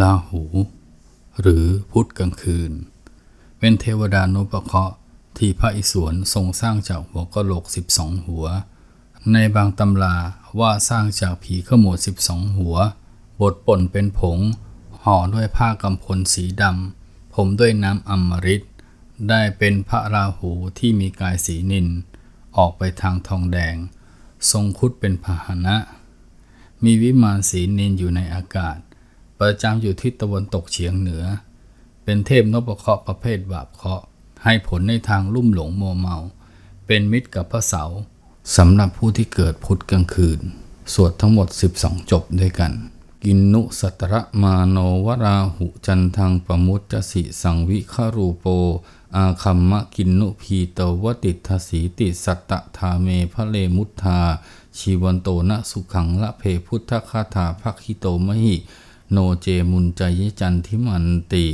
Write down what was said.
ลาหู หรือพุธกลางคืน เป็นเทวดานุปเคราะห์ที่พระอิศวรทรงสร้างจากหัวกะโหลก 12 หัว ในบางตำราว่าสร้างจากผีขโมด 12 หัว บดป่นเป็นผง ห่อด้วยผ้ากำพลสีดำ ผมด้วยน้ำอมฤต ได้เป็นพระราหูที่มีกายสีนิน ออกไปทางทองแดง ทรงคุดเป็นพาหนะ มีวิมานสีนินอยู่ในอากาศ ประจำอยู่ทิศตะวันตกเฉียงเหนือ เป็นเทพนพเคราะห์ประเภทบาปเคราะห์ให้ผลในทางลุ่มหลงมัวเมา เป็นมิตรกับพระเสาร์สำหรับผู้ที่เกิดพุธกลางคืน สวดทั้งหมด 12 จบด้วยกัน กินนุสัตระมาโนวราหุจันทังปมุตจสิสังวิคารูโป อาคัมมะกินนุพีตวติทสีติสัตตทาเมพระเลมุทธาชีวันโตนะสุขังละเพพุทธคาถาภักขิโตมหิ โนเจมุนใจยจันทิมันติ